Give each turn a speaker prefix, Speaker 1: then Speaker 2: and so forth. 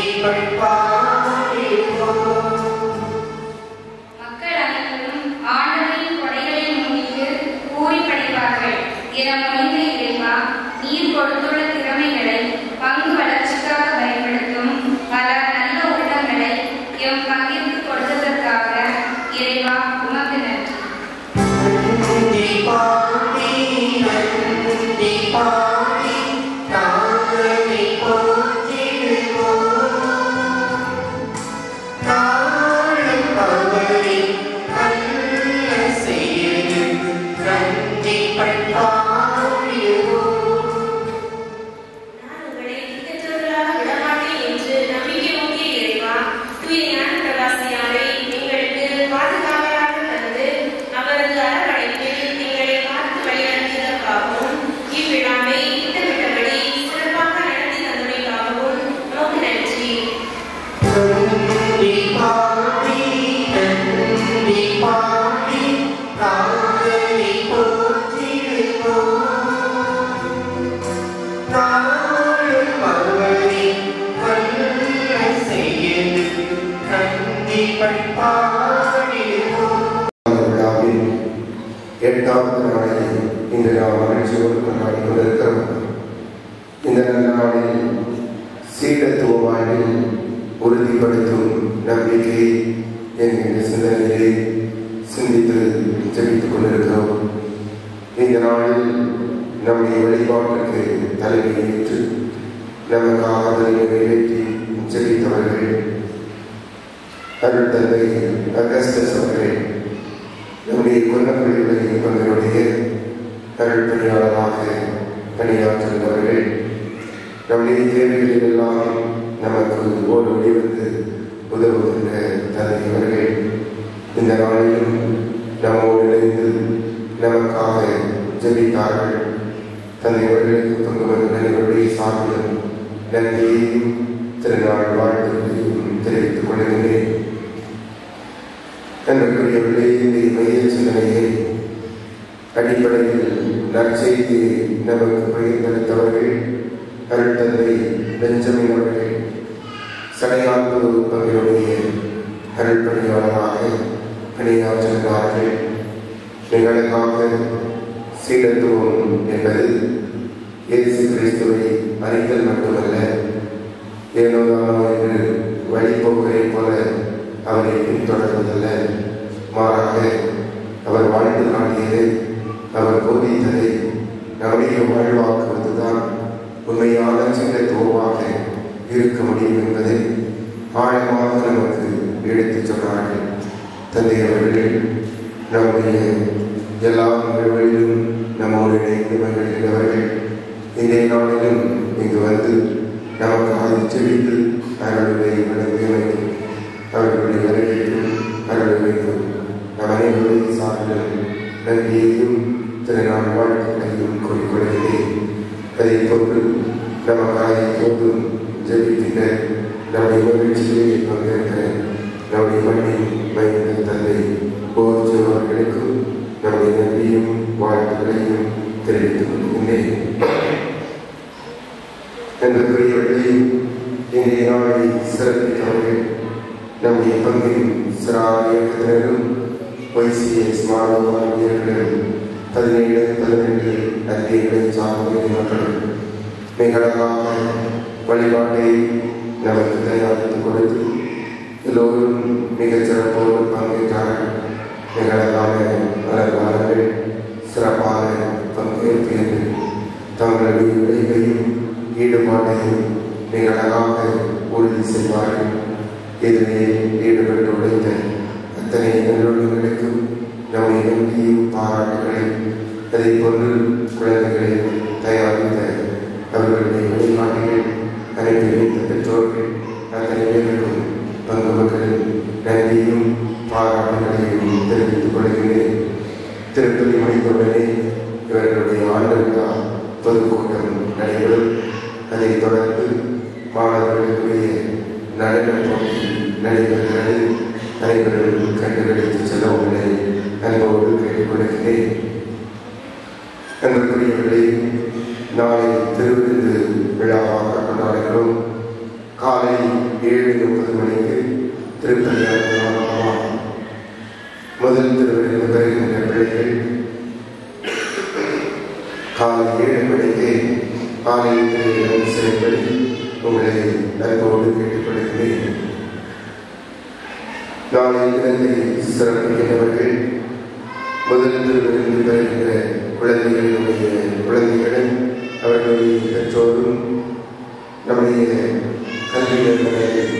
Speaker 1: deeper fall.
Speaker 2: deeper. எட்டாவது நாளில் இன்று நாம் மகிழ்ச்சியோடு கொண்டாடி கொண்டிருக்கிறோம் இந்த நல்ல நாளில் சீடத்துவ வாழ்வில் உறுதிப்படுத்தும் நம்பிக்கை என்கின்ற சிந்தனையை சிந்தித்து ஜெபித்துக் கொண்டிருக்கிறோம் இந்த நாளில் நம்முடைய வழிபாட்டுக்கு தலைமை ஏற்று நமக்காக அதனை நிறைவேற்றி ஜெபித்தவர்கள் அருள் தந்தை அகஸ்டஸ் அவர்களை நம்முடைய குன்னப்பிள்ளைகளை அவர்களுடைய அருள் பணியாளராக பணியாற்றுகிறவர்கள் நம்முடைய தேவைகளில் எல்லாம் நமக்கு ஓடு வெளிவந்து உதவுகின்ற தந்தை அவர்கள் இந்த நாளிலும் நம்மோடு இணைந்து நமக்காக ஜெபித்தார்கள். தந்தை அவர்களுக்கு பங்கு வந்த அனைவருடைய சார்பிலும் நன்றியையும் திருநாள் வாழ்த்துக்களையும் தெரிவித்துக் கொள்கின்றேன் அன்புக்குரியவர்களே இந்த மைய அடிப்படையில் நற்செய்தியை நமக்கு பகிர்ந்தளித்தவர்கள் அருட்தந்தை பெஞ்சமின் அவர்கள் சடையான்பு அவர்களுடைய அருள்பணியாளராக பணியாற்றுகிறார்கள் நிகழ்காக சீடத்துவம் என்பது இயேசு கிறிஸ்துவை அறிதல் மட்டுமல்ல ஏனோதானோ என்று வழிபோக்கரை போல அவரை பின்தொடர்வதல்ல. மாறாக அவர் வாழ்ந்து காட்டியதை அவர் போதித்ததை நம்முடைய வாழ்வாக்குவதுதான் உண்மையான சீடத்துவமாக இருக்க முடியும் என்பதை ஆழமாக நமக்கு எடுத்துச் சொன்னார்கள். தந்தை அவர்கள் நம்முடைய எல்லா நிகழ்வுகளிலும் நம்மோடு இணைந்து மகிழ்கிறவர்கள் இன்றைய நாளிலும் இங்கு வந்து நமக்காக செவித்து அவர்களுடைய வழங்க அவர்களுடைய வருகை நன்றியையும் இதனால் வாழ்க்கையையும் கூறிக்கொள்கிறேன் அதை போன்று நமக்காக எப்போதும் ஜெபிக்கின்ற நம்முடைய மகிழ்ச்சியிலே பங்கேற்க நம்முடைய மண்ணின் மகிழ்ந்த தந்தை போர்ஜி அவர்களுக்கும் நம்முடைய நன்றியும் வாழ்த்துக்களையும் தெரிவித்துக் கொள்கின்றேன். என்பதற்குரியவர்களே இன்றைய நாளை சிறப்பித்தவர்கள் நம்முடைய பங்கின் சிறார் இயக்கத்தினரும் ஒய்சிஎஸ் மாணவ ஊழியர்களும் பதினேழு பதினெட்டு அதிகளை சார்ந்த மக்களும் மிக வழிபாட்டை நமக்கு தயாரித்து கொடுத்து எல்லோரும் மிகச் சிறப்போடு பங்கேற்றார்கள். மிக அழகான அலங்காரங்கள் பங்கேற்பீர்கள் தங்களுடைய விளைவையும் ஈடுபாட்டையும் மிக அழகாக உறுதி செய்வார்கள். இதிலே ஈடுபட்டு உழைத்த இத்தனை நல்லுள்ளங்களுக்கும் நம்முடைய நன்றியும் பாராட்டுகளையும் அதை போன்று குழந்தைகளையும் தயாரித்த அவர்களுடைய வழிகாட்டிகள் அனைத்து வைத்த பெற்றோர்கள் அத்தனை பேருக்கும் பங்கு மக்களின் நன்றியும் பாராட்டுகளையும் தெரிவித்துக் கொள்கிறேன். திருப்பதி மணிக்குடனே இவர்களுடைய ஆண்டு பொதுக்கூட்டம் நடைபெறும். அதைத் தொடர்ந்து மாணவர்களுக்குரிய நடன போட்டி நடைபெறுகிறது. அனைவரும் கண்டுகளித்து செல்ல உங்களை அன்போடு கேட்டுக்கொள்கிறேன். அன்புக்குரியவர்களே நாளை திருவிருந்து விழாவாக கொண்டாடுகிறோம். காலை ஏழு முப்பது மணிக்கு திருப்பதியாக முதல் திருவிருந்து பெறுகின்ற பிள்ளைகள் காலை ஏழு மணிக்கு ஆலயத்தில் சிறைப்படி நாளை இலங்கை சிறப்பிக்கிறவர்கள் முதல் திருவிருந்து வருகிற குழந்தைகளுடைய குழந்தைகளும் அவர்களுடைய பெற்றோரும் நம்முடைய கல்வி நிறுவனங்களில்